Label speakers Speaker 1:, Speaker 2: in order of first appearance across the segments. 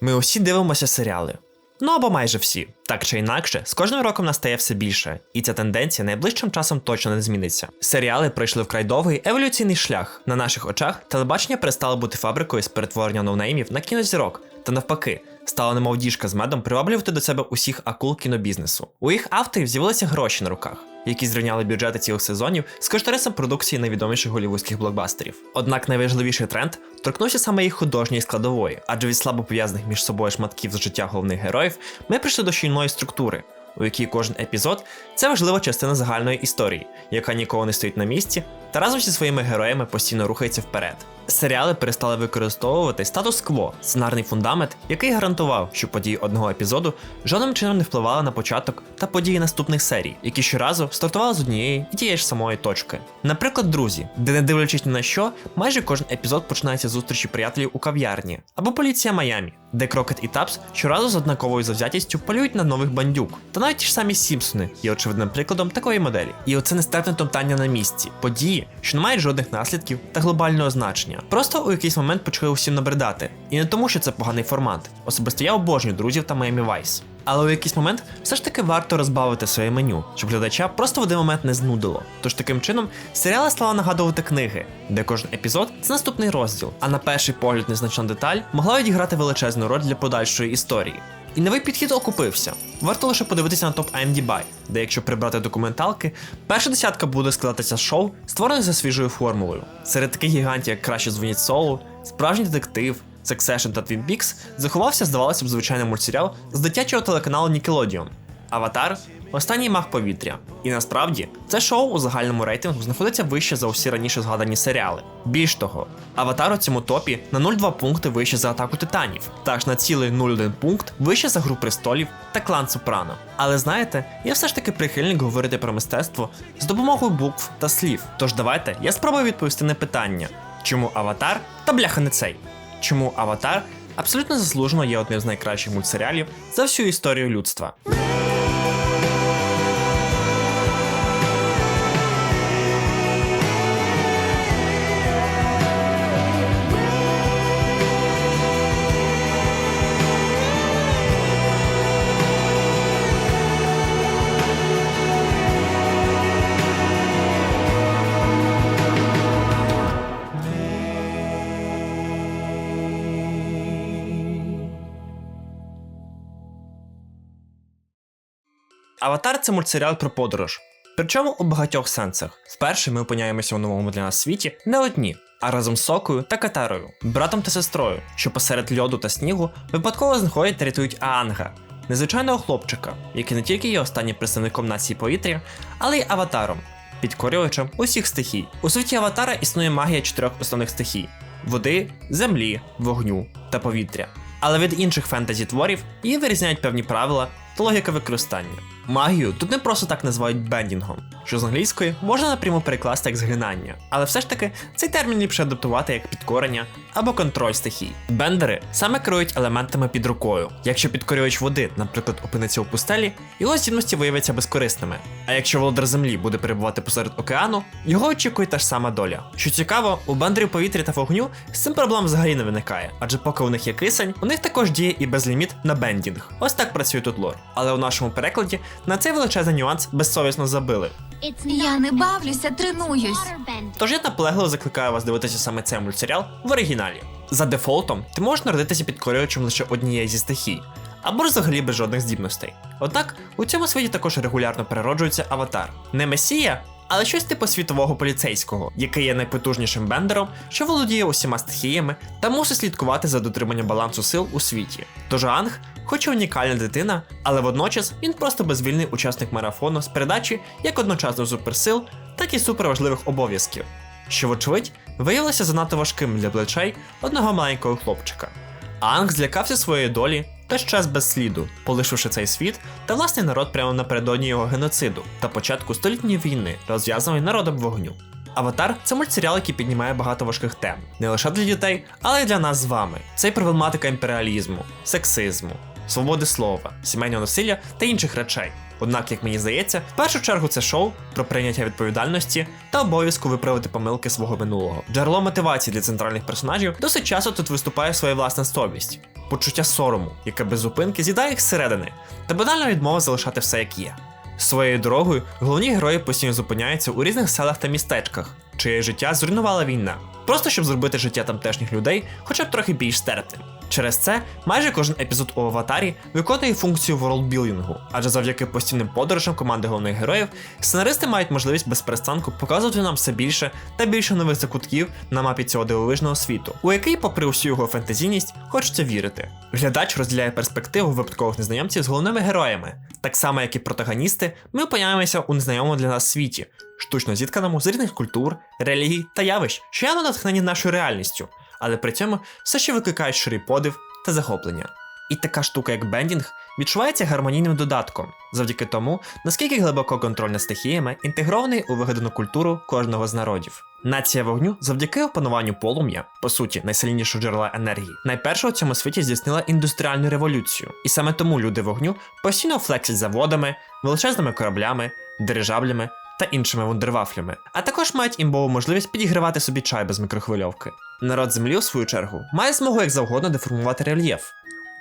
Speaker 1: Ми усі дивимося серіали. Ну або майже всі. Так чи інакше, з кожним роком настає все більше, і ця тенденція найближчим часом точно не зміниться. Серіали пройшли вкрай довгий еволюційний шлях. На наших очах телебачення перестало бути фабрикою з перетворення ноунеймів на кінозірок, та навпаки, стало немов діжка з медом приваблювати до себе усіх акул кінобізнесу. У їх авторів з'явилися гроші на руках, які зрівняли бюджети цілих сезонів з кошторисом продукції найвідоміших голівудських блокбастерів. Однак найважливіший тренд торкнувся саме їх художньої складової, адже від слабо пов'язаних між собою шматків з життя головних героїв ми прийшли до щільної структури, у якій кожен епізод це важлива частина загальної історії, яка ніколи не стоїть на місці, та разом зі своїми героями постійно рухається вперед. Серіали перестали використовувати статус-кво, сценарний фундамент, який гарантував, що події одного епізоду жодним чином не впливали на початок та події наступних серій, які щоразу стартували з однієї і тієї ж самої точки. Наприклад, друзі, де не дивлячись ні на що, майже кожен епізод починається з зустрічі приятелів у кав'ярні, або поліція Майамі, де Крокет і Тапс щоразу з однаковою завзятістю полюють на нових бандюк. Та навіть ті ж самі Сімпсони є очевидним прикладом такої моделі. І оце нестерпне топтання на місці, події, що не мають жодних наслідків та глобального значення. Просто у якийсь момент почали усім набридати. І не тому, що це поганий формат. Особисто я обожнюю друзів та Miami Vice. Але у якийсь момент все ж таки варто розбавити своє меню, щоб глядача просто в один момент не знудило. Тож таким чином серіали стали нагадувати книги, де кожен епізод це наступний розділ, а на перший погляд незначна деталь могла відіграти величезну роль для подальшої історії. І новий підхід окупився. Варто лише подивитися на топ IMDb, де якщо прибрати документалки, перша десятка буде складатися з шоу, створених за свіжою формулою. Серед таких гігантів, як краще дзвоніть соло, справжній детектив, Succession та Twin Peaks заховався, здавалося б, звичайний мультсеріал з дитячого телеканалу Nickelodeon. Аватар останній мах повітря. І насправді це шоу у загальному рейтингу знаходиться вище за усі раніше згадані серіали. Більш того, аватар у цьому топі на 0,2 пункти вище за атаку титанів, та ж на цілий 0,1 пункт вище за гру престолів та клан Сопрано. Але знаєте, я все ж таки прихильник говорити про мистецтво з допомогою букв та слів. Тож давайте я спробую відповісти на питання, чому аватар та бляха не цей. Чому аватар абсолютно заслужено є одним з найкращих мультсеріалів за всю історію людства. Аватар це мультсеріал про подорож. Причому у багатьох сенсах. Вперше ми опиняємося у новому для нас світі не одні, а разом з Сокою та Катарою, братом та сестрою, що посеред льоду та снігу випадково знаходять та рятують Аанга, незвичайного хлопчика, який не тільки є останнім представником нації повітря, але й аватаром, підкорювачем усіх стихій. У світі аватара існує магія чотирьох основних стихій: води, землі, вогню та повітря. Але від інших фентезі творів її вирізняють певні правила та логіка використання. Магію тут не просто так називають бендінгом, що з англійської можна напряму перекласти як згинання, але все ж таки цей термін ліпше адаптувати як підкорення або контроль стихій. Бендери саме керують елементами під рукою. Якщо підкорювач води, наприклад, опиниться у пустелі, його здібності виявляться безкорисними. А якщо володар землі буде перебувати посеред океану, його очікує та ж сама доля. Що цікаво, у бендерів повітря та вогню з цим проблем взагалі не виникає, адже поки у них є кисень, у них також діє і безліміт на бендінг. Ось так працює тут лор. Але у нашому перекладі на цей величезний нюанс безсовісно забили.
Speaker 2: Я не бавлюся, тренуюсь.
Speaker 1: Тож я наполегливо закликаю вас дивитися саме цей мультсеріал в оригіналі. За дефолтом, ти можеш народитися підкорювачем лише однієї зі стихій, або ж взагалі без жодних здібностей. Однак у цьому світі також регулярно перероджується аватар. Не месія, але щось типу світового поліцейського, який є найпотужнішим бендером, що володіє усіма стихіями та мусить слідкувати за дотриманням балансу сил у світі. Тож Анг, хоч і унікальна дитина, але водночас він просто безвільний учасник марафону з передачі як одночасно суперсил, так і суперважливих обов'язків, що, вочевидь, виявилося занадто важким для плечей одного маленького хлопчика. Анг злякався своєї долі та час без сліду, полишивши цей світ та власний народ прямо напередодні його геноциду та початку столітньої війни, розв'язаної народом вогню. Аватар це мультсеріал, який піднімає багато важких тем, не лише для дітей, але й для нас з вами. Це й проблематика імперіалізму, сексизму, свободи слова, сімейного насилля та інших речей. Однак, як мені здається, в першу чергу це шоу про прийняття відповідальності та обов'язку виправити помилки свого минулого. Джерело мотивації для центральних персонажів досить часто тут виступає своя власна совість, почуття сорому, яке без зупинки з'їдає їх зсередини, та банальна відмова залишати все як є. Своєю дорогою головні герої постійно зупиняються у різних селах та містечках, чиє життя зруйнувала війна, просто щоб зробити життя тамтешніх людей хоча б трохи більш стерпним. Через це майже кожен епізод у аватарі виконує функцію ворлдбілдингу, адже завдяки постійним подорожам команди головних героїв сценаристи мають можливість без перестанку показувати нам все більше та більше нових закутків на мапі цього дивовижного світу, у який, попри всю його фантазійність, хочеться вірити. Глядач розділяє перспективу випадкових незнайомців з головними героями, так само як і протагоністи, ми опиняємося у незнайомому для нас світі, штучно зітканому з різних культур, релігій та явищ, що явно натхнені нашою реальністю, але при цьому все ще викликають ширий подив та захоплення. І така штука, як бендінг, відчувається гармонійним додатком, завдяки тому, наскільки глибоко контроль над стихіями інтегрований у вигадану культуру кожного з народів. Нація вогню завдяки опануванню полум'я, по суті, найсильнішого джерела енергії, найперше у цьому світі здійснила індустріальну революцію. І саме тому люди вогню постійно флексять заводами, величезними кораблями, дирижаблями та іншими вундервафлями, а також мають імбову можливість підігривати собі чай без мікрохвильовки. Народ землі, у свою чергу, має змогу як завгодно деформувати рельєф,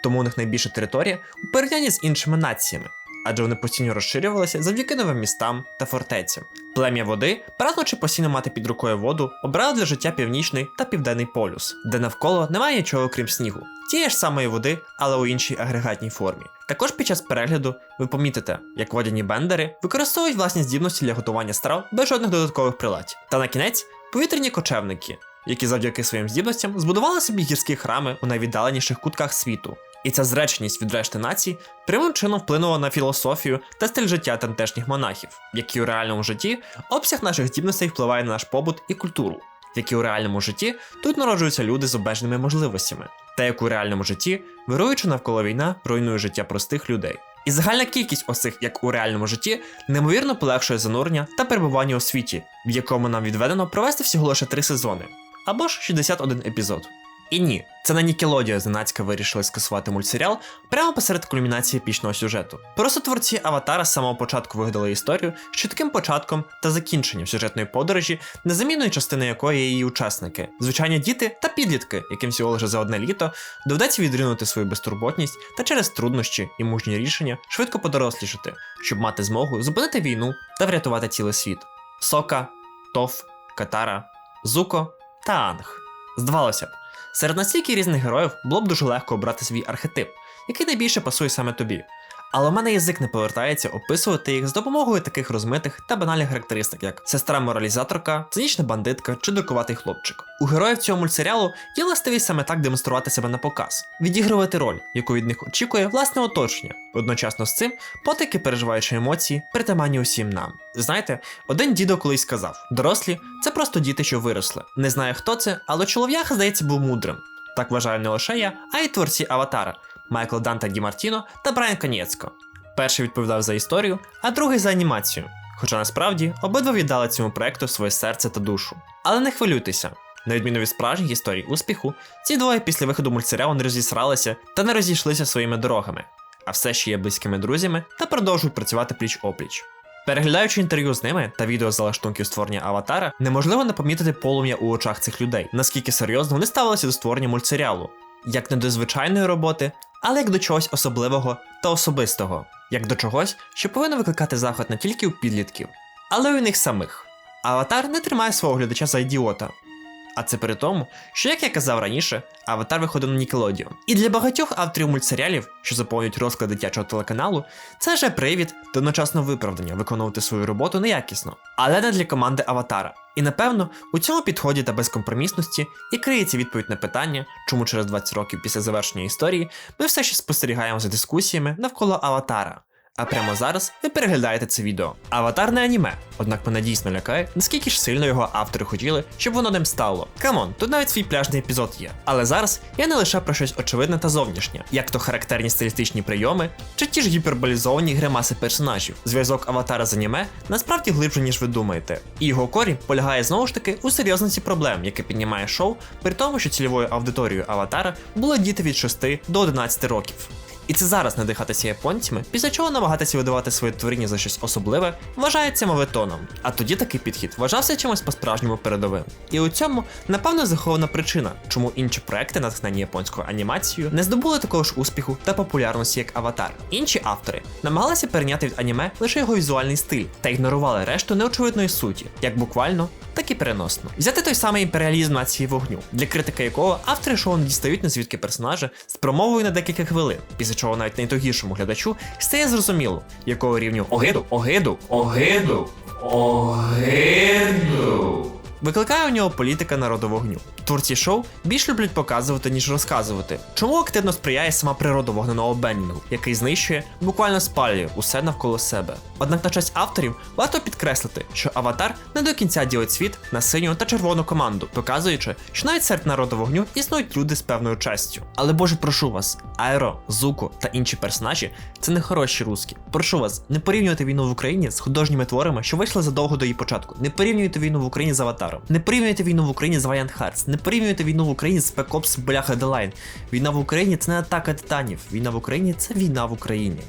Speaker 1: тому у них найбільша територія у порівнянні з іншими націями, адже вони постійно розширювалися завдяки новим містам та фортецям. Плем'я води, прагнучи постійно мати під рукою воду, обрало для життя північний та південний полюс, де навколо немає нічого крім снігу, тієї ж самої води, але у іншій агрегатній формі. Також під час перегляду ви помітите, як водяні бендери використовують власні здібності для готування страв без жодних додаткових прилад. Та на кінець повітряні кочевники, які завдяки своїм здібностям збудували собі гірські храми у найвіддаленіших кутках світу. І ця зреченість від решти націй прямим чином вплинула на філософію та стиль життя тамтешніх монахів, які у реальному житті обсяг наших здібностей впливає на наш побут і культуру, як і у реальному житті тут народжуються люди з обмеженими можливостями, та як у реальному житті, вируючи навколо війна, руйнує життя простих людей. І загальна кількість оцих, як у реальному житті, неймовірно полегшує занурення та перебування у світі, в якому нам відведено провести всього лише три сезони, або ж 61 епізод. І ні, це на Нікелодія зненацька вирішили скасувати мультсеріал прямо посеред кульмінації епічного сюжету. Просто творці Аватара з самого початку вигадали історію з чітким початком та закінченням сюжетної подорожі, незамінною частиною якої є її учасники, звичайні діти та підлітки, яким всього лише за одне літо доведеться відринути свою безтурботність та через труднощі і мужні рішення швидко подорослішати, щоб мати змогу зупинити війну та врятувати цілий світ. Сока, Тоф, Катара, Зуко та Анг. Здавалося б, серед настільки різних героїв було б дуже легко обрати свій архетип, який найбільше пасує саме тобі. Але в мене язик не повертається описувати їх з допомогою таких розмитих та банальних характеристик, як сестра моралізаторка, цинічна бандитка чи дуркуватий хлопчик. У героїв цього мультсеріалу є властивість саме так демонструвати себе на показ, відігрувати роль, яку від них очікує власне оточення. Одночасно з цим потики, переживаючи емоції, притаманні усім нам. Знаєте, один дідо колись сказав: дорослі це просто діти, що виросли. Не знаю хто це, але чолов'яха, здається, був мудрим. Так вважаю не лише я, а й творці Аватара Майкл Данта Ді Мартіно та Брайан Канєцько. Перший відповідав за історію, а другий за анімацію. Хоча насправді обидва віддали цьому проекту своє серце та душу. Але не хвилюйтеся. На відміну від справжніх історій успіху, ці двоє після виходу мультсеріалу не розісралися та не розійшлися своїми дорогами, а все ще є близькими друзями та продовжують працювати пліч опліч. Переглядаючи інтерв'ю з ними та відео з залаштунків створення аватара, неможливо не помітити полум'я у очах цих людей, наскільки серйозно вони ставилися до створення мультсеріалу, як не до звичайної роботи, але як до чогось особливого та особистого, як до чогось, що повинно викликати захват не тільки у підлітків, але й у них самих. Аватар не тримає свого глядача за ідіота. А це при тому, що, як я казав раніше, аватар виходив на Nickelodeon. І для багатьох авторів мультсеріалів, що заповнюють розклад дитячого телеканалу, це вже привід та одночасно виправдання виконувати свою роботу неякісно, але не для команди Аватара. І напевно, у цьому підході та безкомпромісності і криється відповідь на питання, чому через 20 років після завершення історії ми все ще спостерігаємо за дискусіями навколо Аватара. А прямо зараз ви переглядаєте це відео. Аватар не аніме, однак мене дійсно лякає, наскільки ж сильно його автори хотіли, щоб воно ним стало. Камон, тут навіть свій пляжний епізод є. Але зараз я не лише про щось очевидне та зовнішнє, як то характерні стилістичні прийоми, чи ті ж гіперболізовані гримаси персонажів. Зв'язок аватара з аніме насправді глибше, ніж ви думаєте. І його корінь полягає знову ж таки у серйозності проблем, яке піднімає шоу, при тому, що цільовою аудиторією аватара були діти від 6 до 11 років. І це зараз надихатися японцями, після чого намагатися видавати своє творіння за щось особливе, вважається мовитоном. А тоді такий підхід вважався чимось по-справжньому передовим. І у цьому, напевно, захована причина, чому інші проекти, натхнені японською анімацією, не здобули такого ж успіху та популярності, як Аватар. Інші автори намагалися перейняти від аніме лише його візуальний стиль та ігнорували решту неочевидної суті, як буквально, так і переносно. Взяти той самий імперіалізм нації вогню, для критики якого автори шоу не дістають на звідки персонажа з промовою на декілька хвилин, після чого навіть найтогіршому глядачу. Стає зрозуміло, якого рівню огиду, огиду, огиду, огиду. Викликає у нього політика народу вогню. Творці шоу більш люблять показувати, ніж розказувати, чому активно сприяє сама природа вогненого бендінгу, який знищує, буквально спалює усе навколо себе. Однак на честь авторів варто підкреслити, що аватар не до кінця ділить світ на синю та червону команду, показуючи, що навіть серед народу вогню існують люди з певною честю. Але боже, прошу вас, Аеро, Зуко та інші персонажі це не хороші руски. Прошу вас, не порівнюйте війну в Україні з художніми творами, що вийшли задовго до її початку. Не порівнюйте війну в Україні з аватаром. Не порівнюйте війну в Україні з Вайан Хартс. Не порівнюйте війну в Україні з Пекопс Бляха Делайн. Війна в Україні це не атака титанів. Війна в Україні це війна в Україні.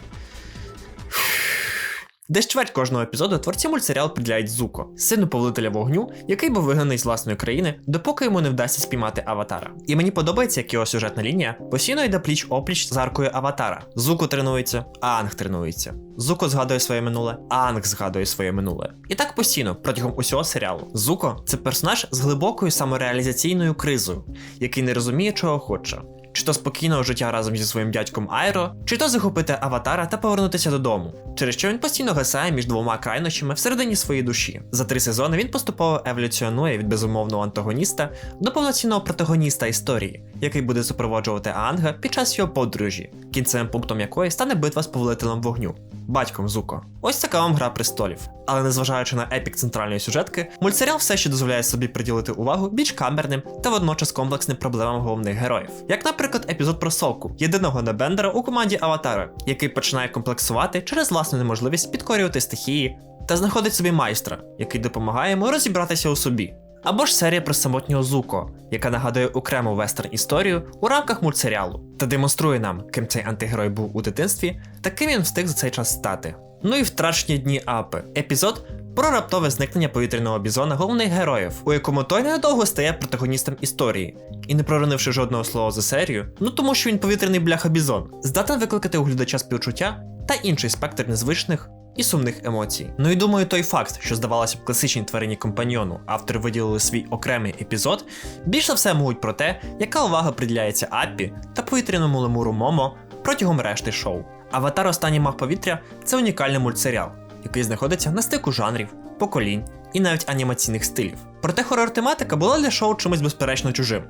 Speaker 1: Десь чверть кожного епізоду творці мультсеріал приділяють Зуко, сину повелителя вогню, який був вигнаний з власної країни, допоки йому не вдасться спіймати аватара. І мені подобається, як його сюжетна лінія постійно йде пліч опліч з аркою аватара. Зуко тренується, Аанг тренується. Зуко згадує своє минуле, Аанг згадує своє минуле. І так постійно, протягом усього серіалу. Зуко це персонаж з глибокою самореалізаційною кризою, який не розуміє, чого хоче. Чи то спокійного життя разом зі своїм дядьком Айро, чи то захопити аватара та повернутися додому, через що він постійно гасає між двома крайнощами всередині своєї душі. За три сезони він поступово еволюціонує від безумовного антагоніста до повноцінного протагоніста історії, який буде супроводжувати Анга під час його подорожі, кінцевим пунктом якої стане битва з повелителем вогню, батьком Зуко. Ось така вам гра престолів. Але незважаючи на епік центральної сюжетки, мультсеріал все ще дозволяє собі приділити увагу більш камерним та водночас комплексним проблемам головних героїв. Як, наприклад, епізод про Соку, єдиного небендера у команді Аватара, який починає комплексувати через власну неможливість підкорювати стихії та знаходить собі майстра, який допомагає йому розібратися у собі. Або ж серія про самотнього Зуко, яка нагадує окрему вестерн історію у рамках мультсеріалу, та демонструє нам, ким цей антигерой був у дитинстві та ким він встиг за цей час стати. Ну і втрачені дні Апи. Епізод про раптове зникнення повітряного бізона головних героїв, у якому той ненадовго стає протагоністом історії, і не проронивши жодного слова за серію, ну тому що він повітряний бляха бізон, здатен викликати у глядача співчуття та інший спектр незвичних і сумних емоцій. Ну і думаю, той факт, що здавалося б класичній тварині компаньйону, автори виділили свій окремий епізод, більш за все мовить про те, яка увага приділяється Аппі та повітряному лемуру Момо протягом решти шоу. Аватар Останній мах повітря це унікальний мультсеріал, який знаходиться на стику жанрів, поколінь і навіть анімаційних стилів. Проте хорор тематика була для шоу чимось безперечно чужим.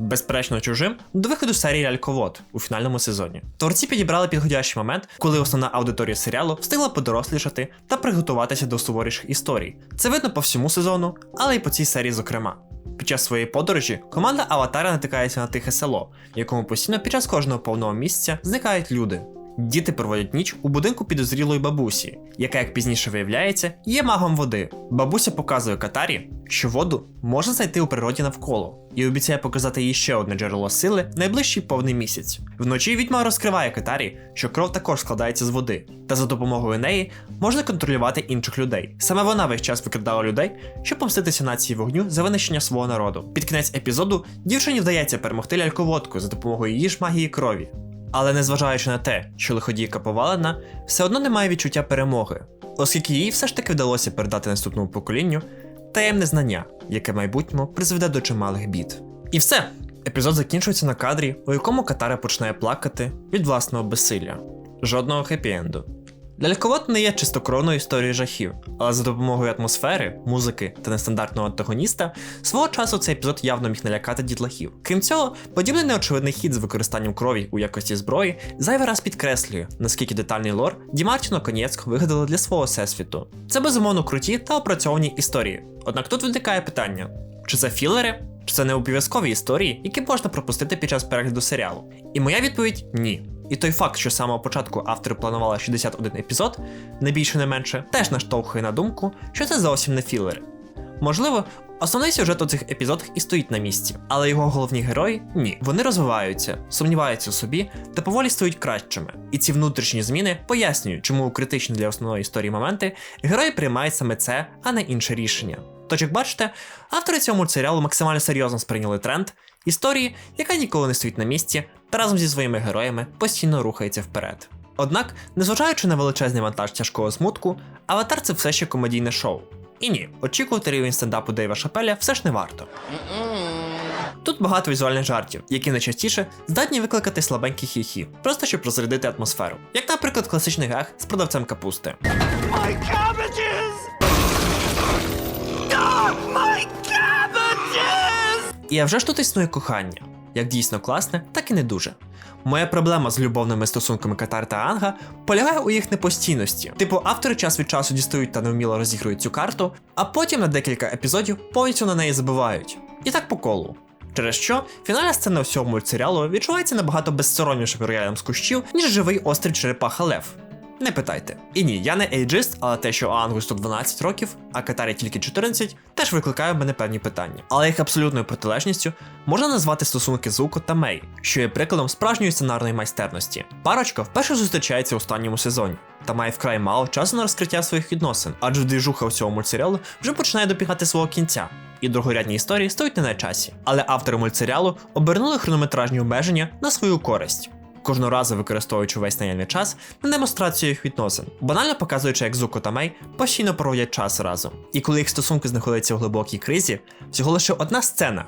Speaker 1: Безперечно чужим до виходу серії Ляльковод у фінальному сезоні. Творці підібрали підходящий момент, коли основна аудиторія серіалу встигла подорослішати та приготуватися до суворіших історій. Це видно по всьому сезону, але й по цій серії, зокрема. Під час своєї подорожі команда Аватара натикається на тихе село, в якому постійно під час кожного повного місяця зникають люди. Діти проводять ніч у будинку підозрілої бабусі, яка, як пізніше виявляється, є магом води. Бабуся показує Катарі, що воду можна знайти у природі навколо, і обіцяє показати їй ще одне джерело сили найближчий повний місяць. Вночі відьма розкриває Катарі, що кров також складається з води, та за допомогою неї можна контролювати інших людей. Саме вона весь час викрадала людей, щоб помститися нації вогню за винищення свого народу. Під кінець епізоду дівчині вдається перемогти ляльководку за допомогою її ж магії крові. Але незважаючи на те, що лиходійка повалена, все одно немає відчуття перемоги, оскільки їй все ж таки вдалося передати наступному поколінню таємне знання, яке в майбутньому призведе до чималих бід. І все. Епізод закінчується на кадрі, у якому Катара починає плакати від власного безсилля. Жодного хеппі-енду. Ляльковод не є чистокровною історією жахів, але за допомогою атмосфери, музики та нестандартного антагоніста свого часу цей епізод явно міг налякати дітлахів. Крім цього, подібний неочевидний хід з використанням крові у якості зброї зайвий раз підкреслює, наскільки детальний лор Ді Мартіно Конєцько вигадали для свого всесвіту. Це безумовно круті та опрацьовані історії. Однак тут виникає питання: чи це філери, чи це не обов'язкові історії, які можна пропустити під час перегляду серіалу? І моя відповідь ні. І той факт, що з самого початку автори планували 61 епізод, не більше не менше, теж наштовхує на думку, що це зовсім не філери. Можливо, Основний сюжет у цих епізодах і стоїть на місці, але його головні герої ні. Вони розвиваються, сумніваються у собі та поволі стають кращими. І ці внутрішні зміни пояснюють, чому у критичні для основної історії моменти герої приймають саме це, а не інше рішення. Тож, як бачите, автори цього мультсеріалу максимально серйозно сприйняли тренд історії, яка ніколи не стоїть на місці, та разом зі своїми героями постійно рухається вперед. Однак, незважаючи на величезний вантаж тяжкого смутку, аватар це все ще комедійне шоу. І ні, очікувати рівень стендапу Дейва Шапеля все ж не варто. Тут багато візуальних жартів, які найчастіше здатні викликати слабенькі хі-хі, просто щоб розрядити атмосферу. Як, наприклад, класичний гег з продавцем капусти.
Speaker 3: My cabbages! Ah, my cabbages!
Speaker 1: І а вже ж тут існує кохання, як дійсно класне, так і не дуже. Моя проблема з любовними стосунками Катар та Анга полягає у їх непостійності. Типу, автори час від часу дістають та невміло розігрують цю карту, а потім на декілька епізодів повністю на неї забувають. І так по колу. Через що фінальна сцена всього мультсеріалу відчувається набагато безсоромнішим роялем з кущів, ніж живий острий черепаха Лев. Не питайте. І ні, я не ейджист, але те, що Ангу 112 років, а Катарі тільки 14, теж викликає в мене певні питання. Але їх абсолютною протилежністю можна назвати стосунки Зуко та Мей, що є прикладом справжньої сценарної майстерності. Парочка вперше зустрічається у останньому сезоні та має вкрай мало часу на розкриття своїх відносин, адже двіжуха всього мультсеріалу вже починає добігати свого кінця. І другорядні історії стоять не на часі. Але автори мультсеріалу обернули хронометражні обмеження на свою користь кожного разу використовуючи весь наявний час на демонстрацію їх відносин, банально показуючи, як Зуко та Мей постійно проводять час разом. І коли їх стосунки знаходяться у глибокій кризі, всього лише одна сцена.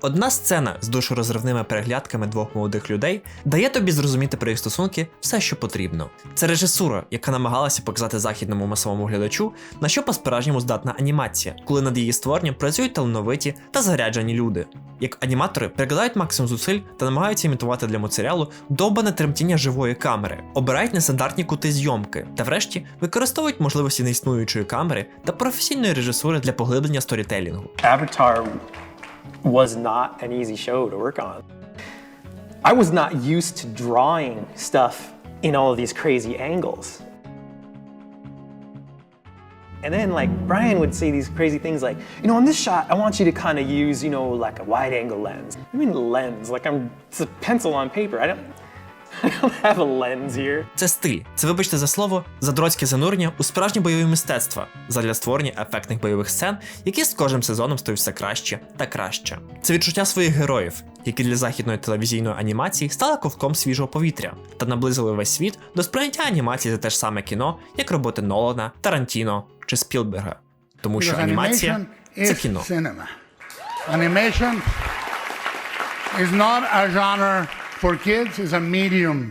Speaker 1: Одна сцена з душорозривними переглядками двох молодих людей дає тобі зрозуміти про їх стосунки все, що потрібно. Це режисура, яка намагалася показати західному масовому глядачу, на що по-справжньому здатна анімація, коли над її створенням працюють талановиті та заряджені люди. Як аніматори прикладають максимум зусиль та намагаються імітувати для мультсеріалу довбане тремтіння живої камери, обирають нестандартні кути зйомки та, врешті, використовують можливості неіснуючої камери та професійної режисури для поглиблення сторітелінгу.
Speaker 4: Avatar was not an easy show to work on. I was not used to drawing stuff in all of these crazy angles. And then, like, Brian would say these crazy things like, you know, on this shot, I want you to kind of use, you know, like a wide angle lens. I mean, lens, like I'm, it's a pencil on paper. I don't, I don't have a lens here.
Speaker 1: Це стиль. Це, вибачте за слово, задроцьке занурення у справжнє бойові мистецтва задля створення ефектних бойових сцен, які з кожним сезоном стають все краще та краще. Це відчуття своїх героїв, які для західної телевізійної анімації стали ковком свіжого повітря та наблизили весь світ до сприйняття анімації за те ж саме кіно, як роботи Нолана, Тарантіно чи Спілберга. Тому що анімація це кіно.
Speaker 5: cinema. Animation is not a genre for kids, is a medium